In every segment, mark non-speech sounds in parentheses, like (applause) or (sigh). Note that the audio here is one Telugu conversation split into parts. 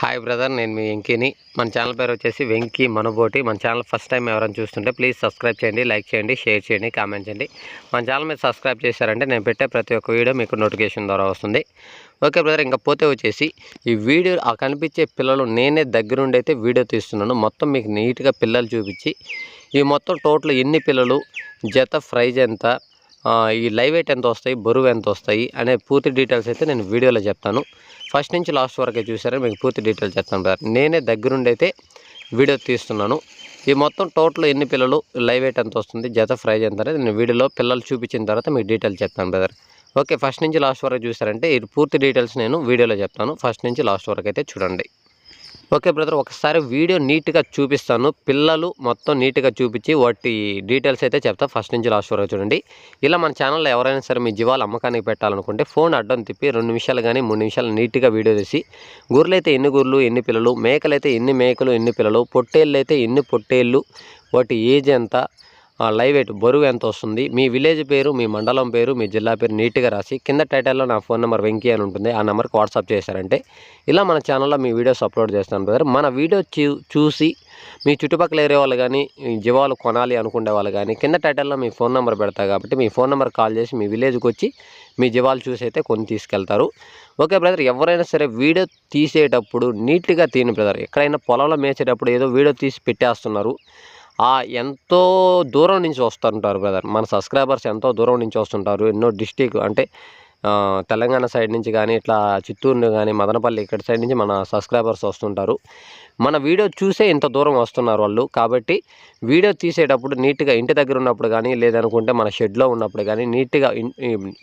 హాయ్ బ్రదర్ నేను మీ వెంకీని. మన ఛానల్ పేరు వచ్చేసి వెంకీ మనబోటి. మన ఛానల్ ఫస్ట్ టైం ఎవరైనా చూస్తుంటే ప్లీజ్ సబ్స్క్రైబ్ చేయండి లైక్ చేయండి షేర్ చేయండి కామెంట్ చేయండి. మన ఛానల్ మీద సబ్స్క్రైబ్ చేశారంటే నేను పెట్టే ప్రతి ఒక్క వీడియో మీకు నోటిఫికేషన్ ద్వారా వస్తుంది. ఓకే బ్రదర్ ఇంకా పోతే వచ్చేసి ఈ వీడియో ఆ కనిపించే పిల్లలు నేనే దగ్గరుండి అయితే వీడియో తీస్తున్నాను. మొత్తం మీకు నీట్గా పిల్లలు చూపించి ఈ మొత్తం టోటల్ ఎన్ని పిల్లలు జత ప్రైజ్ ఎంత ఈ లైవ్ వెయిట్ ఎంత వస్తాయి బరువు ఎంత వస్తాయి అనే పూర్తి డీటెయిల్స్ అయితే నేను వీడియోలో చెప్తాను. ఫస్ట్ నుంచి లాస్ట్ వరకే చూసారని మీకు పూర్తి డీటెయిల్ చెప్తాను బ్రదర్. నేనే దగ్గరుండి అయితే వీడియో తీస్తున్నాను. ఈ మొత్తం టోటల్ ఎన్ని పిల్లలు లైవ్ ఎయిట్ ఎంత వస్తుంది జత ఫ్రైజ్ ఎంత అనేది నేను వీడియోలో పిల్లలు చూపించిన తర్వాత మీకు డీటెయిల్స్ చెప్తాను బ్రదర్. ఓకే ఫస్ట్ నుంచి లాస్ట్ వరకు చూసారంటే ఇది పూర్తి డీటెయిల్స్ నేను వీడియోలో చెప్తాను. ఫస్ట్ నుంచి లాస్ట్ వరకు అయితే చూడండి. Okay brother. ఒకసారి వీడియో నీట్గా చూపిస్తాను. పిల్లలు మొత్తం నీట్గా చూపించి వాటి డీటెయిల్స్ అయితే చెప్తా. ఫస్ట్ నుంచి లాస్ట్ వరకు చూడండి. ఇలా మన ఛానల్లో ఎవరైనా సరే మీ జీవాలు అమ్మకానికి పెట్టాలనుకుంటే ఫోన్ అడ్డం తిప్పి రెండు నిమిషాలు కానీ మూడు నిమిషాలు నీట్గా వీడియో తీసి గొర్రెలు అయితే ఎన్ని గొర్రెలు ఎన్ని పిల్లలు మేకలు అయితే ఎన్ని మేకలు ఎన్ని పిల్లలు పొట్టేళ్ళు అయితే ఎన్ని పొట్టేళ్ళు వాటి ఏజ్ ఎంత లైవ్ ఎయిట్ బరువు ఎంత వస్తుంది? మీ విలేజ్ పేరు మీ మండలం పేరు మీ జిల్లా పేరు నీట్గా రాసి కింద టైటిల్లో నా ఫోన్ నెంబర్ వెంకీ అని ఉంటుంది. ఆ నెంబర్కి వాట్సాప్ చేశారంటే ఇలా మన ఛానల్లో మీ వీడియోస్ అప్లోడ్ చేస్తాను బ్రదర్. మన వీడియో చూ చూసి మీ చుట్టుపక్కల ఏరియా వాళ్ళు కానీ జీవాలు కొనాలి అనుకునే వాళ్ళు కానీ కింద టైటిల్లో మీ ఫోన్ నెంబర్ పెడతా కాబట్టి మీ ఫోన్ నెంబర్ కాల్ చేసి మీ విలేజ్కి వచ్చి మీ జీవాలు చూసి అయితే కొని తీసుకెళ్తారు. ఓకే బ్రదర్ ఎవరైనా సరే వీడియో తీసేటప్పుడు నీట్గా తీని బ్రదర్. ఎక్కడైనా పొలంలో మేసేటప్పుడు ఏదో వీడియో తీసి పెట్టేస్తున్నారు. ఆ ఎంతో దూరం నుంచి వస్తుంటారు బ్రదర్. మన సబ్స్క్రైబర్స్ ఎంతో దూరం నుంచి వస్తుంటారు. ఎన్నో డిస్టిక్ అంటే తెలంగాణ సైడ్ నుంచి కానీ ఇట్లా చిత్తూరు కానీ మదనపల్లి ఇక్కడ సైడ్ నుంచి మన సబ్స్క్రైబర్స్ వస్తుంటారు. మన వీడియో చూసే ఇంత దూరం వస్తున్నారు వాళ్ళు. కాబట్టి వీడియో తీసేటప్పుడు నీట్గా ఇంటి దగ్గర ఉన్నప్పుడు కానీ లేదనుకుంటే మన షెడ్లో ఉన్నప్పుడు కానీ నీట్గా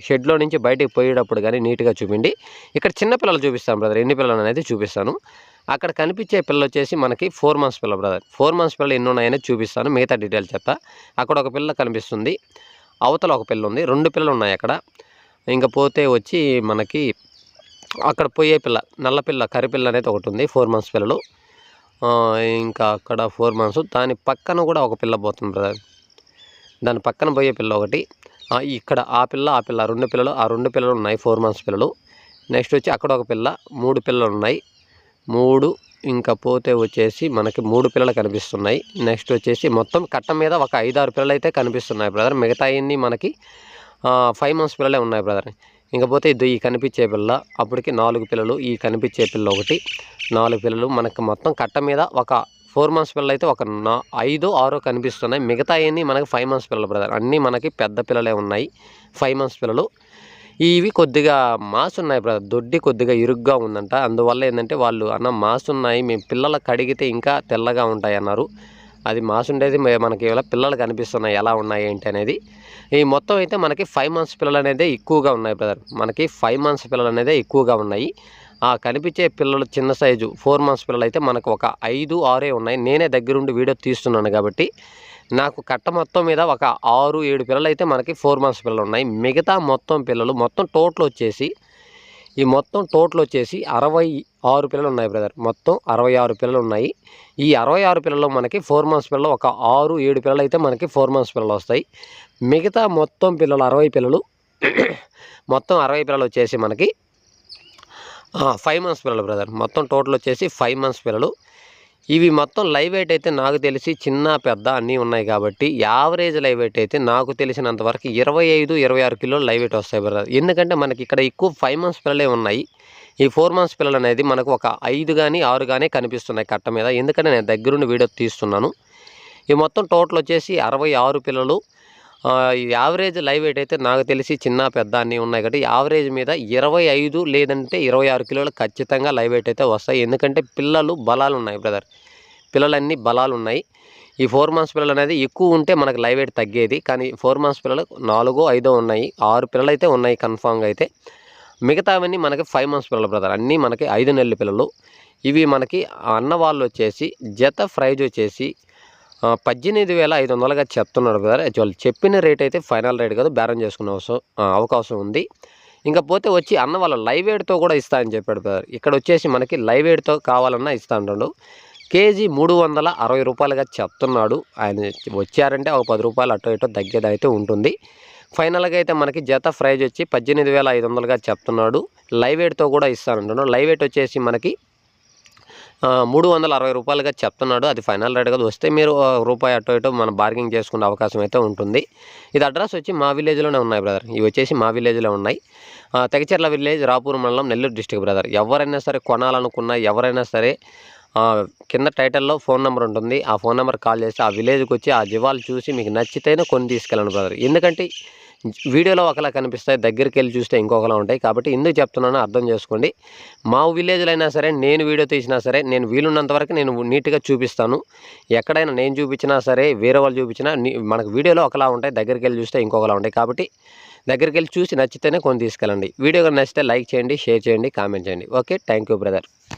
షెడ్లో నుంచి బయటికి పోయేటప్పుడు కానీ నీట్గా చూపిండి. ఇక్కడ చిన్న పిల్లలు చూపిస్తాను బ్రదర్. ఎన్ని పిల్లలు అనేది చూపిస్తాను. అక్కడ కనిపించే పిల్ల వచ్చేసి మనకి ఫోర్ మంత్స్ పిల్ల బ్రదర్. ఫోర్ మంత్స్ పిల్లలు ఎన్ని ఉన్నాయని చూపిస్తాను. మిగతా డీటెయిల్స్ చెప్తా. అక్కడ ఒక పిల్ల కనిపిస్తుంది. అవతల ఒక పిల్ల ఉంది. రెండు పిల్లలు ఉన్నాయి అక్కడ. ఇంకా పోతే వచ్చి మనకి అక్కడ పోయే పిల్ల నల్ల పిల్ల కరిపిల్ల అనేది ఒకటి ఉంది. ఫోర్ మంత్స్ పిల్లలు. ఇంకా అక్కడ ఫోర్ మంత్స్. దాని పక్కన కూడా ఒక పిల్ల పోతుంది బ్రదర్. దాని పక్కన పోయే పిల్ల ఒకటి. ఇక్కడ ఆ పిల్ల ఆ పిల్ల రెండు పిల్లలు ఆ రెండు పిల్లలు ఉన్నాయి ఫోర్ మంత్స్ పిల్లలు. నెక్స్ట్ వచ్చి అక్కడ ఒక పిల్ల మూడు పిల్లలు ఉన్నాయి మూడు ఇంకా పోతే వచ్చేసి మనకి మూడు పిల్లలు కనిపిస్తున్నాయి. నెక్స్ట్ వచ్చేసి మొత్తం కట్ట మీద ఒక ఐదారు పిల్లలు అయితే కనిపిస్తున్నాయి బ్రదర్. మిగతా అన్ని మనకి ఫైవ్ మంత్స్ పిల్లలే ఉన్నాయి బ్రదర్. ఇంకపోతే ఇది ఈ కనిపించే పిల్ల అప్పటికి నాలుగు పిల్లలు ఈ కనిపించే పిల్ల ఒకటి. నాలుగు పిల్లలు మనకి మొత్తం కట్ట మీద ఒక ఫోర్ మంత్స్ పిల్లలు అయితే ఒక నా ఐదో ఆరో కనిపిస్తున్నాయి. మిగతా అన్ని మనకి ఫైవ్ మంత్స్ పిల్లలు బ్రదర్. అన్నీ మనకి పెద్ద పిల్లలే ఉన్నాయి. ఫైవ్ మంత్స్ పిల్లలు. ఇవి కొద్దిగా మాస్ ఉన్నాయి బ్రదర్. దొడ్డి కొద్దిగా ఇరుగ్గా ఉందంట. అందువల్ల ఏంటంటే వాళ్ళు అన్న మాస్ ఉన్నాయి పిల్లలు పిల్లలకు కడిగితే ఇంకా తెల్లగా ఉంటాయి అన్నారు. అది మాస్ ఉండేది మనకి ఇలా పిల్లలు కనిపిస్తున్నాయి ఎలా ఉన్నాయి ఏంటి అనేది. ఈ మొత్తం అయితే మనకి ఫైవ్ మంత్స్ పిల్లలు అనేది ఎక్కువగా ఉన్నాయి బ్రదర్. మనకి ఫైవ్ మంత్స్ పిల్లలు అనేది ఎక్కువగా ఉన్నాయి. ఆ కనిపించే పిల్లలు చిన్న సైజు ఫోర్ మంత్స్ పిల్లలు అయితే మనకు ఒక ఐదు ఆరే ఉన్నాయి. నేనే దగ్గరుండి వీడియో తీస్తున్నాను కాబట్టి నాకు కట్ట మొత్తం మీద ఒక ఆరు ఏడు పిల్లలు అయితే మనకి ఫోర్ మంత్స్ పిల్లలు ఉన్నాయి మిగతా మొత్తం పిల్లలు మొత్తం టోటల్ వచ్చేసి ఈ మొత్తం టోటల్ వచ్చేసి అరవై ఆరు పిల్లలు ఉన్నాయి బ్రదర్ మొత్తం అరవై ఆరు పిల్లలు ఉన్నాయి ఈ అరవై ఆరు పిల్లలు మనకి ఫోర్ మంత్స్ పిల్లలు ఒక ఆరు ఏడు పిల్లలు అయితే మనకి ఫోర్ మంత్స్ పిల్లలు వస్తాయి. మిగతా మొత్తం పిల్లలు అరవై పిల్లలు (coughs) మొత్తం అరవై పిల్లలు వచ్చేసి మనకి ఫైవ్ మంత్స్ పిల్లలు బ్రదర్ మొత్తం టోటల్ వచ్చేసి ఫైవ్ మంత్స్ పిల్లలు. ఇవి మొత్తం లైవ్ వెయిట్ అయితే నాకు తెలిసి చిన్న పెద్ద అన్నీ ఉన్నాయి కాబట్టి యావరేజ్ లైవ్ వెయిట్ అయితే నాకు తెలిసినంత వరకు ఇరవై ఐదు ఇరవై ఆరు కిలోలు లైవ్ వెయిట్ వస్తాయి బ్రదర్. ఎందుకంటే మనకి ఇక్కడ ఎక్కువ ఫైవ్ మంత్స్ పిల్లలే ఉన్నాయి. ఈ ఫోర్ మంత్స్ పిల్లలు అనేది మనకు ఒక ఐదు కానీ ఆరు కానీ కనిపిస్తున్నాయి కట్ట మీద. ఎందుకంటే నేను దగ్గరుండి వీడియో తీస్తున్నాను. ఈ మొత్తం టోటల్ వచ్చేసి అరవై ఆరు పిల్లలు యావరేజ్ లైవ్ వెయిట్ అయితే నాకు తెలిసి చిన్న పెద్ద అన్నీ ఉన్నాయి కాబట్టి యావరేజ్ మీద ఇరవై ఐదు లేదంటే ఇరవై ఆరు కిలోలు ఖచ్చితంగా లైవ్ వెయిట్ అయితే వస్తాయి. ఎందుకంటే పిల్లలు బలాలు ఉన్నాయి బ్రదర్. పిల్లలన్నీ బలాలు ఉన్నాయి. ఈ ఫోర్ మంత్స్ పిల్లలు అనేది ఎక్కువ ఉంటే మనకు లైవ్ వెయిట్ తగ్గేది. కానీ ఫోర్ మంత్స్ పిల్లలు నాలుగో ఐదో ఉన్నాయి. ఆరు పిల్లలు అయితే ఉన్నాయి కన్ఫామ్గా అయితే. మిగతావన్నీ మనకి ఫైవ్ మంత్స్ పిల్లలు బ్రదర్. అన్నీ మనకి ఐదు నెలల పిల్లలు. ఇవి మనకి అన్న వాళ్ళు వచ్చేసి జత ప్రైజ్ వచ్చేసి పద్దెనిమిది వేల ఐదు వందలుగా చెప్తున్నాడు బ్రదర్. వాళ్ళు చెప్పిన రేట్ అయితే ఫైనల్ రేట్ కాదు బేరం చేసుకునే అవసరం అవకాశం ఉంది. ఇంకా పోతే వచ్చి అన్న వాళ్ళ లైవ్ ఎయిడ్తో కూడా ఇస్తా అని చెప్పాడు బ్రదర్. ఇక్కడ వచ్చేసి మనకి లైవ్ ఎయిడ్తో కావాలన్నా ఇస్తా అంటాడు కేజీ మూడు వందల అరవై రూపాయలుగా చెప్తున్నాడు. ఆయన వచ్చారంటే ఒక పది రూపాయలు అటు ఇటు తగ్గేది అయితే ఉంటుంది. ఫైనల్గా అయితే మనకి జత ప్రైజ్ వచ్చి పద్దెనిమిది వేల ఐదు వందలుగా చెప్తున్నాడు. లైవ్ ఎయిడ్తో కూడా ఇస్తానంటున్నాడు. లైవ్ ఎయిట్ వచ్చేసి మనకి మూడు వందల అరవై రూపాయలుగా చెప్తున్నాడు. అది ఫైనల్ రేట్ కదా. వస్తే మీరు రూపాయి అటు ఇటు మనం బార్గింగ్ చేసుకునే అవకాశం అయితే ఉంటుంది. ఇది అడ్రస్ వచ్చి మా విలేజ్లోనే ఉన్నాయి బ్రదర్. ఇవి వచ్చేసి మా విలేజ్లో ఉన్నాయి. ఆ, తెగచెర్ల విలేజ్ రాపూర్ మండలం నెల్లూరు డిస్టిక్ బ్రదర్. ఎవరైనా సరే కొనాలనుకున్నా ఎవరైనా సరే కింద టైటిల్లో ఫోన్ నెంబర్ ఉంటుంది. ఆ ఫోన్ నెంబర్ కాల్ చేసి ఆ విలేజ్కి వచ్చి ఆ జీవాలు చూసి మీకు నచ్చితేనే కొని తీసుకెళ్ళండి బ్రదర్. ఎందుకంటే వీడియోలో ఒకలా కనిపిస్తాయి. దగ్గరికి వెళ్ళి చూస్తే ఇంకొకలా ఉంటాయి. కాబట్టి ఎందుకు చెప్తున్నానో అర్థం చేసుకోండి. మా విలేజ్లో అయినా సరే నేను వీడియో తీసినా సరే నేను వీలున్నంత వరకు నేను నీట్గా చూపిస్తాను. ఎక్కడైనా నేను చూపించినా సరే వేరే వాళ్ళు చూపించినా నీ- మనకు వీడియోలో ఒకలా ఉంటాయి. దగ్గరికి వెళ్ళి చూస్తే ఇంకొకలా ఉంటాయి. కాబట్టి దగ్గరికి వెళ్ళి చూసి నచ్చితేనే కొన్ని తీసుకెళ్ళండి. వీడియో నచ్చితే లైక్ చేయండి షేర్ చేయండి కామెంట్ చేయండి. Okay thank you brother.